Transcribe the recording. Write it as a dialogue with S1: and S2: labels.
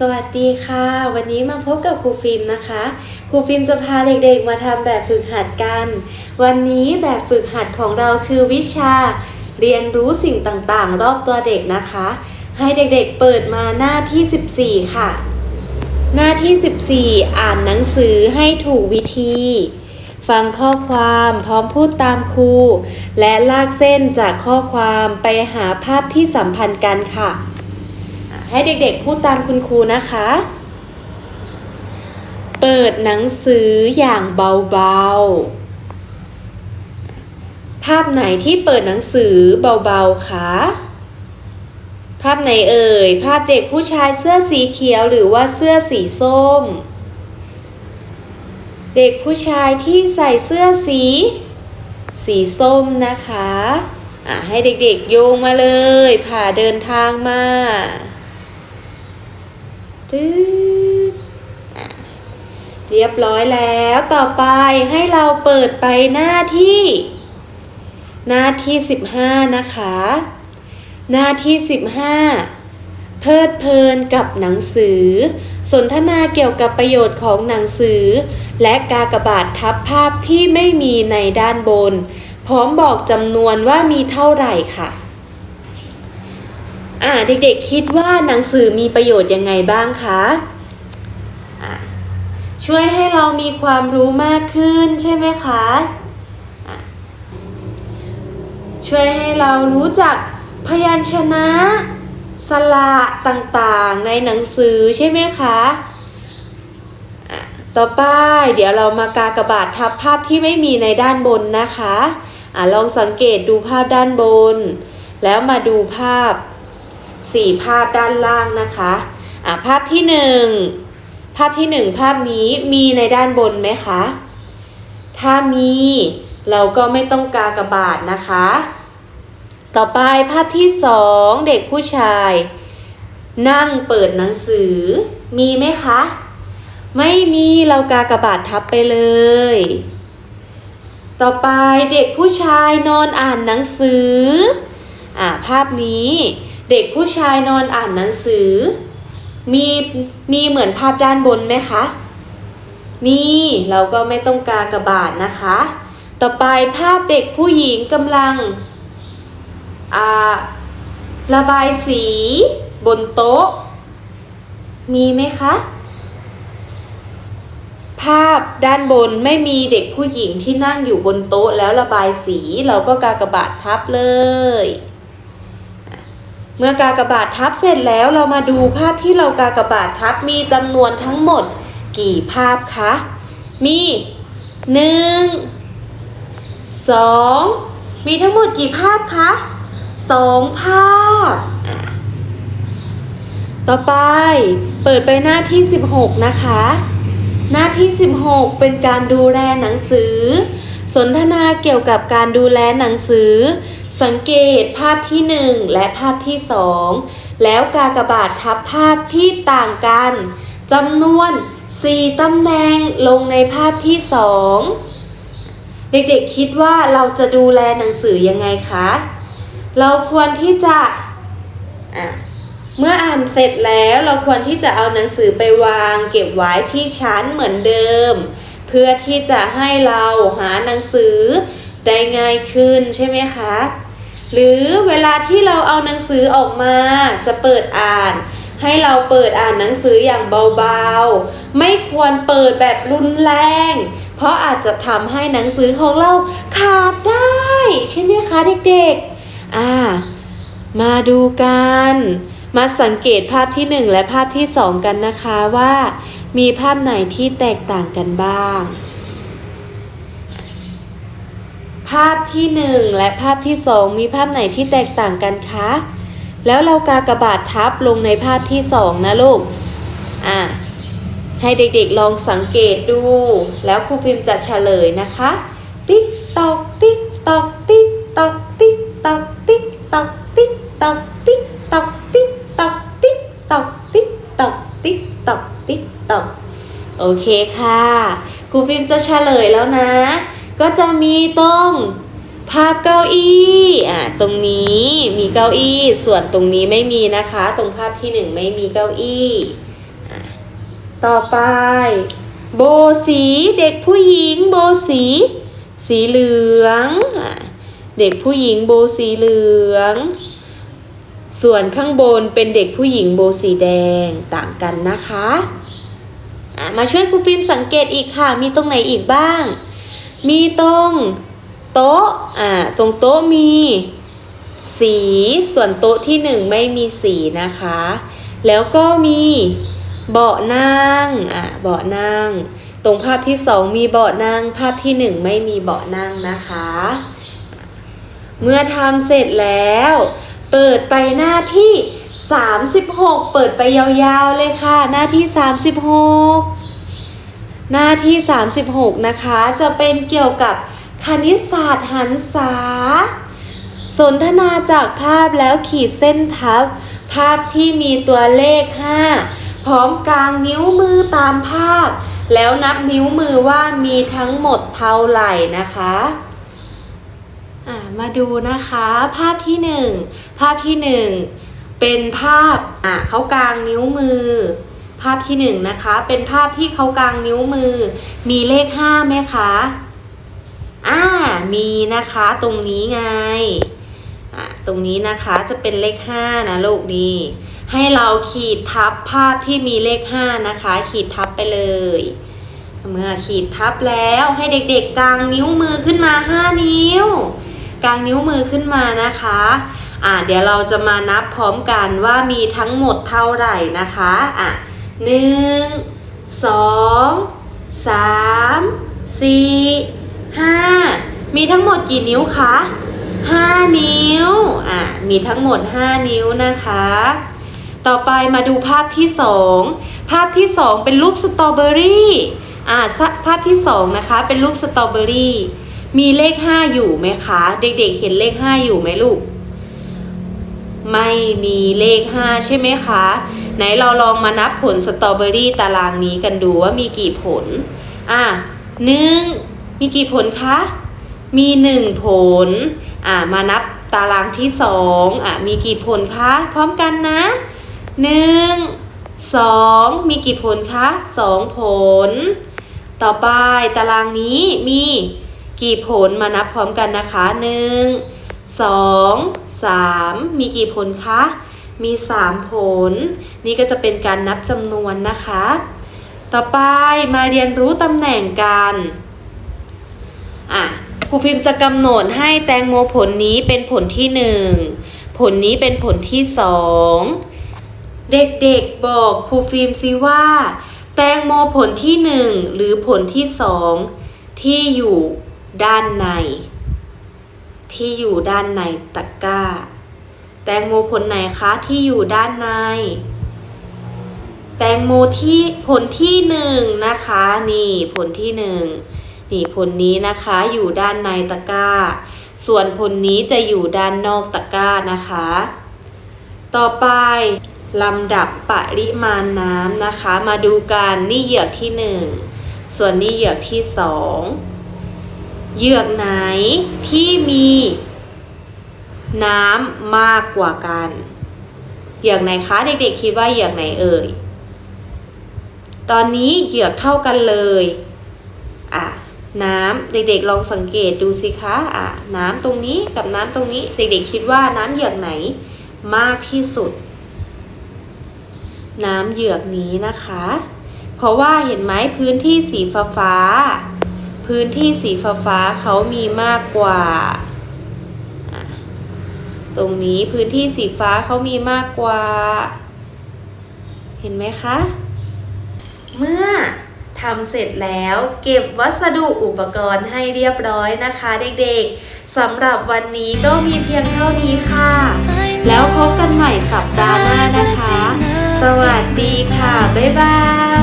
S1: สวัสดีค่ะ วันนี้มาพบกับครูฟิล์มนะคะครูฟิล์มจะพาเด็กๆมาทำแบบฝึกหัดกัน วันนี้แบบฝึกหัดของเราคือวิชา เรียนรู้สิ่งต่างๆ รอบตัวเด็กนะคะ ให้เด็กๆเปิดมาหน้าที่ 14 ค่ะ หน้าที่ 14 อ่านหนังสือให้ถูกวิธี ฟังข้อความพร้อมพูดตามครู และลากเส้นจากข้อความไปหาภาพที่สัมพันธ์กันค่ะ ให้เด็กๆพูดตามคุณครูนะคะ เปิดหนังสืออย่างเบาๆ ภาพไหนที่เปิดหนังสือเบาๆคะภาพไหนเอ่ย ภาพเด็กผู้ชายเสื้อสีเขียวหรือว่าเสื้อสีส้ม เด็กผู้ชายที่ใส่เสื้อสี สีส้มนะคะอะให้เด็กๆโยงมาเลย ผ่าเดินทางมาึ๊ดเรียบร้อยแล้วต่อไปให้เราเปิดไปหน้าที่ หน้าที่ 15 นะคะ หน้าที่ 15 เพลิดเพลินกับหนังสือ สนทนาเกี่ยวกับประโยชน์ของหนังสือ และกากบาททับภาพที่ไม่มีในด้านบน พร้อมบอกจำนวนว่ามีเท่าไหร่ค่ะ อ่าเด็กๆคิดว่าหนังสือมีประโยชน์ยังไงบ้างคะช่วยให้เรามีความรู้มากขึ้นใช่ไหมคะะช่วยให้เรารู้จักพยัญชนะสระต่างๆในหนังสือใช่ไหมคะะต่อไปเดี๋ยวเรามากากระบาททับภาพที่ไม่มีในด้านบนนะคะอะลองสังเกตดูภาพด้านบน แล้วมาดูภาพ สี่ภาพด้านล่างนะคะอะภาพที่หนึ่งภาพที่หนึ่งภาพนี้มีในด้านบนไหมคะ ถ้ามีเราก็ไม่ต้องกากระบาทนะคะ ต่อไปภาพที่สองเด็กผู้ชาย นั่งเปิดหนังสือ มีไหมคะ ไม่มีเรากากระบาททับไปเลย ต่อไปเด็กผู้ชายนอนอ่านหนังสืออ่าภาพนี้ เด็กผู้ชายนอนอ่านหนังสือ มีมีเหมือนภาพด้านบนไหมคะ มีเราก็ไม่ต้องกากระบาทนะคะ ต่อไปภาพเด็กผู้หญิงกำลังอ่าระบายสีบนโต๊ะ มีไหมคะ ภาพด้านบนไม่มีเด็กผู้หญิงที่นั่งอยู่บนโต๊ะแล้วระบายสีเราก็กากระบาททับเลย เมื่อกากบาททับเสร็จแล้วเรามาดูภาพที่เรากากบาททับมีจำนวนทั้งหมด กี่ภาพคะ มีหนึ่งสองมีทั้งหมดกี่ภาพคะสองภาพ ต่อไปเปิดไปหน้าที่ 16 นะคะ หน้าที่ 16 เป็นการดูแลหนังสือ สนทนาเกี่ยวกับการดูแลหนังสือ สังเกตภาพที่ 1 และภาพที่ 2 แล้วกากบาททับภาพที่ต่างกันจำนวน 4ตำแหน่งลงในภาพที่ 2 เด็กๆคิดว่าเราจะดูแลหนังสือยังไงคะ เราควรที่จะะเมื่ออ่านเสร็จแล้วเราควรที่จะเอาหนังสือไปวางเก็บไว้ที่ชั้นเหมือนเดิม เพื่อที่จะให้เราหาหนังสือได้ง่ายขึ้นใช่ไหมคะ หรือเวลาที่เราเอาหนังสือออกมาจะเปิดอ่าน ให้เราเปิดอ่านหนังสืออย่างเบาๆ ไม่ควรเปิดแบบรุนแรง เพราะอาจจะทำให้หนังสือของเราขาดได้ ใช่ไหมคะเด็กๆ อ่า มาดูกัน มาสังเกตภาพที่ 1 และภาพที่ 2 กันนะคะว่า มีภาพไหนที่แตกต่างกันบ้าง ภาพที่ 1 และภาพที่ 2 มีภาพไหนที่แตกต่างกันคะ แล้วเรากากระบาททับลงในภาพที่ 2 นะลูก อ่าให้เด็กๆลองสังเกตดู แล้วครูฟิล์มจะเฉลยนะคะ ติ๊กตอกติ๊กตอกติ๊กตอกติ๊กตอกติ๊กตอกติ๊กตอกติ๊กตอกติ๊กตอกติ๊กตอกติ๊กตอกติ๊กตอกติ๊กตอกโอเคค่ะครูฟิล์มจะเฉลยแล้วนะ ก็จะมีตรงภาพเก้าอี้อะตรงนี้มีเก้าอี้ส่วนตรงนี้ไม่มีนะคะ ตรงภาพที่หนึ่งไม่มีเก้าอี้ต่อไป โบสีเด็กผู้หญิงโบสี สีเหลืองอเด็กผู้หญิงโบสีเหลือง ส่วนข้างบนเป็นเด็กผู้หญิงโบสีแดงต่างกันนะคะะมาช่วยครูฟิล์มสังเกตอีกค่ะ มีตรงไหนอีกบ้าง มีตรงโต๊ะอ่าตรงโต๊ะมี สีส่วนโต๊ะที่หนึ่งไม่มีสีนะคะ แล้วก็มีเบาะนั่งอะเบาะนั่ง ตรงภาพที่สองมีเบาะนั่ง ภาพที่หนึ่งไม่มีเบาะนั่งนะคะ เมื่อทำเสร็จแล้ว เปิดไปหน้าที่ 36 เปิดไปยาวๆเลยค่ะ หน้าที่ 36 หน้าที่ 36 นะคะ จะเป็นเกี่ยวกับคณิตศาสตร์หันษา สนทนาจากภาพแล้วขีดเส้นทับ ภาพที่มีตัวเลข 5 พร้อมกลางนิ้วมือตามภาพ แล้วนับนิ้วมือว่ามีทั้งหมดเท่าไหร่นะคะมาดูนะคะ ภาพที่หนึ่งภาพที่หนึ่งเป็นภาพอ่าเขากลางนิ้วมือ ภาพที่หนึ่งนะคะ เป็นภาพที่เขากางนิ้วมือ มีเลขห้าไหมคะอ่ามีนะคะตรงนี้ไงอะตรงนี้นะคะจะเป็นเลข5นะลูกนี่ให้เราขีดทับภาพที่มีเลข5นะคะ ขีดทับไปเลยเมื่อขีดทับแล้วให้เด็กๆกางนิ้วมือขึ้นมา 5 นิ้ว กางนิ้วมือขึ้นมานะคะอะเดี๋ยวเราจะมานับพร้อมกันว่ามีทั้งหมดเท่าไหร่นะคะอะ หนึ่งสองสามสี่ห้ามีทั้งหมดกี่นิ้วคะ5นิ้วอะมีทั้งหมด5นิ้วนะคะ ต่อไปมาดูภาพที่2ภาพที่2เป็นรูปสตรอเบอรี่อะภาพที่2นะคะเป็นรูปสตรอเบอรี่มีเลข5อยู่ไหมคะ เด็กๆ เห็นเลข5อยู่ไหมลูก ไม่มีเลข5ใช่ไหมคะ ไหนเราลองมานับผลสตรอเบอรี่ตารางนี้กันดูว่ามีกี่ผล อะหนึ่งมีกี่ผลคะ มีหนึ่งผล อ่ามานับตารางที่สองอะมีกี่ผลคะ พร้อมกันนะหนึ่งสองมีกี่ผลคะสองผล ต่อไปตารางนี้มีกี่ผลมานับพร้อมกันนะคะหนึ่งสองสามมีกี่ผลคะ มีสามผล นี่ก็จะเป็นการนับจำนวนนะคะ ต่อไปมาเรียนรู้ตำแหน่งกันอะครูฟิล์มจะกำหนดให้แตงโมผลนี้เป็นผลที่หนึ่งผลนี้เป็นผลที่สองเด็กๆบอกครูฟิล์มซิว่า แตงโมผลที่หนึ่งหรือผลที่สองที่อยู่ด้านใน ที่อยู่ด้านในตะกร้า แตงโมผลไหนคะที่อยู่ด้านใน แตงโมที่ผลที่หนึ่งนะคะ นี่ผลที่หนึ่งนี่ผลนี้นะคะอยู่ด้านในตะกร้า ส่วนผลนี้จะอยู่ด้านนอกตะกร้านะคะ ต่อไปลำดับปริมาณน้ำนะคะ มาดูกันนี่เหยือกที่หนึ่งส่วนนี่เหยือกที่สองเหยือกไหนที่มี น้ำมากกว่ากัน เหยือกไหนคะเด็กๆคิดว่าเหยือกไหนเอ่ย ตอนนี้เหยือกเท่ากันเลยอะน้ำเด็กๆลองสังเกตดูสิคะอะน้ำตรงนี้กับน้ำตรงนี้ เด็กๆคิดว่าน้ำเหยือกไหนมากที่สุด น้ำเหยือกนี้นะคะ เพราะว่าเห็นไหมพื้นที่สีฟ้าฟ้า พื้นที่สีฟ้าฟ้าเขามีมากกว่า ตรงนี้พื้นที่สีฟ้าเขามีมากกว่า เห็นไหมคะ เมื่อทำเสร็จแล้วเก็บวัสดุอุปกรณ์ให้เรียบร้อยนะคะเด็กๆสำหรับวันนี้ก็มีเพียงเท่านี้ค่ะ แล้วพบกันใหม่สัปดาห์หน้านะคะ สวัสดีค่ะ บ๊ายบาย